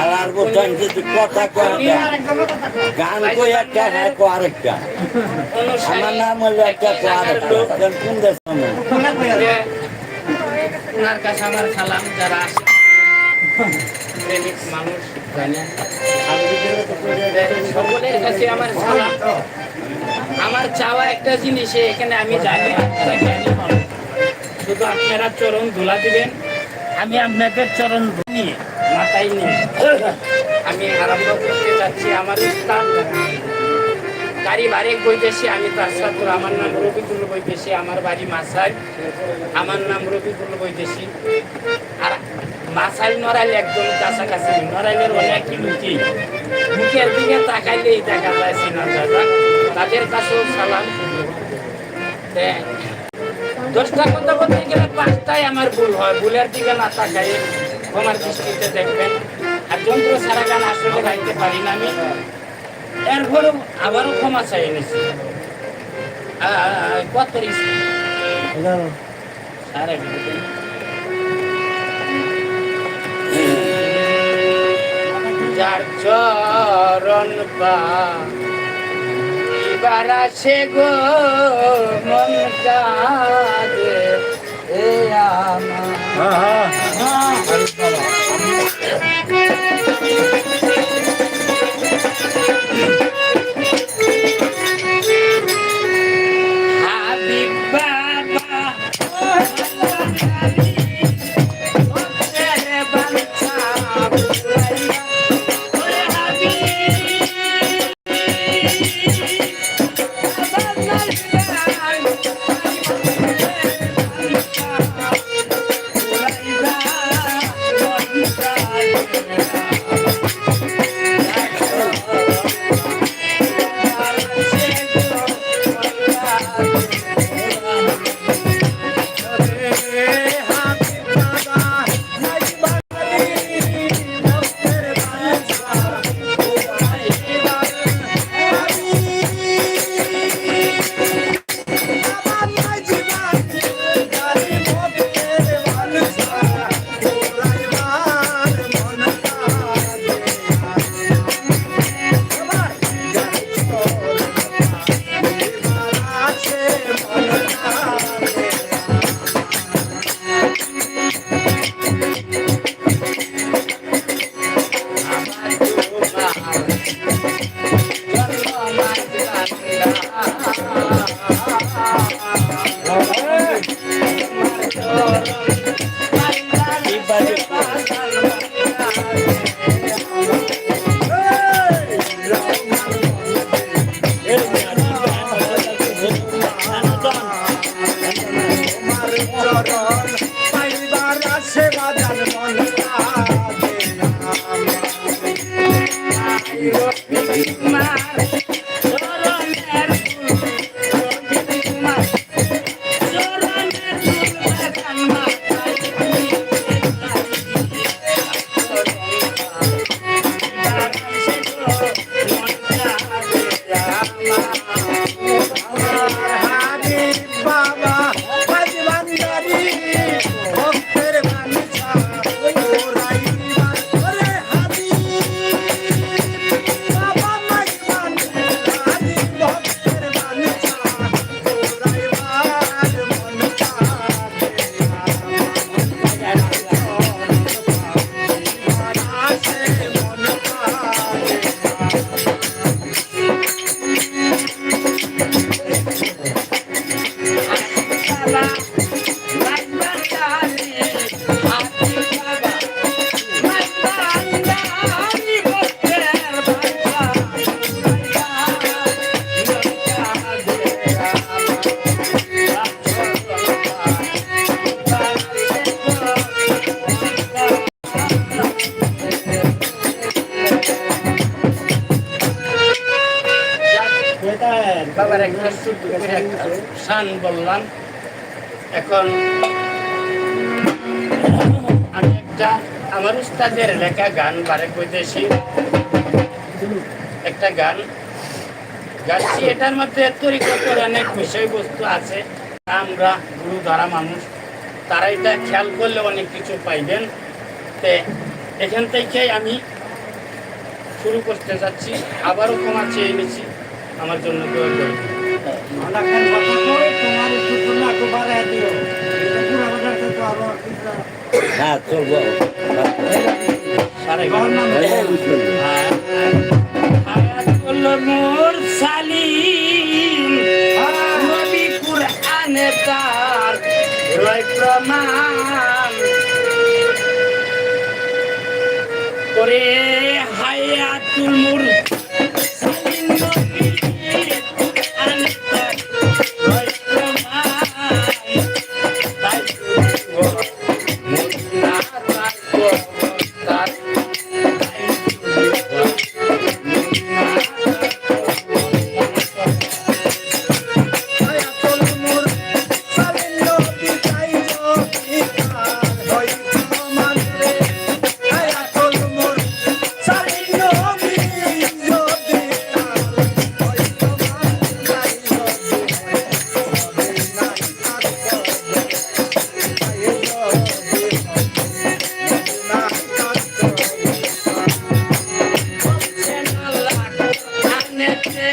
আর কিছু কথা গান কই একটা হ্যাঁ কো আরেকটা। আমার নাম হলো একটা কো আরেকটা। কোন কোন দেশ? ওনার কাছে আমার সালাম যারা প্রেমিক মানুষ সকলের কাছে আমার সালাম। আমার চাওয়া একটা জিনিস এখানে আমি জানি। শুধু আপনারা চরণ ধুলা দিবেন আমি আপনাদের চরণ নিয়ে মাথায় নিয়ে আমি আরম্ভ করতে যাচ্ছি আমার উস্তাদ। গাড়ি বারেক বৈদেশি আমি তার সাথে আমার নাম রবিকুল বৈদেশি আমার বাড়ি মাসাই আমার নাম রবিকুল বৈদেশি আর মাসাই নড়াইল একদম কাছাকাছি নড়াইলের অনেক লুকি মুখের দিকে তাকাইলেই দেখা যায় সিনা দাদা। তাদের কাছেও সালাম। তে, দশটা কথা বলতে গেলে পাঁচটাই আমার ভুল হয়। ভুলের দিকে না তাকাই আমার দৃষ্টিতে দেখবেন। আর যন্ত্র সারা গান আসলে গাইতে পারি না আমি। এরপরেও আবারও ক্ষমা চাই এনেছি। কত সাড়ে যার চরণ পা এবার আসে গো এ আমার। শান বললাম। এখন আমি একটা আমার উস্তাদের লেখা গান বারে কইতেছি। একটা গান। গাচ্ছি, এটার মধ্যে তরিকতের অনেক বিষয়বস্তু আছে। আমরা গুরু ধরা মানুষ, তারা এটা খেয়াল করলে অনেক কিছু পাইবেন। তে এখান থেকেই আমি শুরু করতে যাচ্ছি। আবারও ক্ষমা চেয়ে নিচ্ছি। আমার জন্য দোয়া। হ্যাঁ চলবো হায়াতুল মুরসালিন নবী কুরআনে তার রয় প্রমাণ করে হায়াতুল মুর good.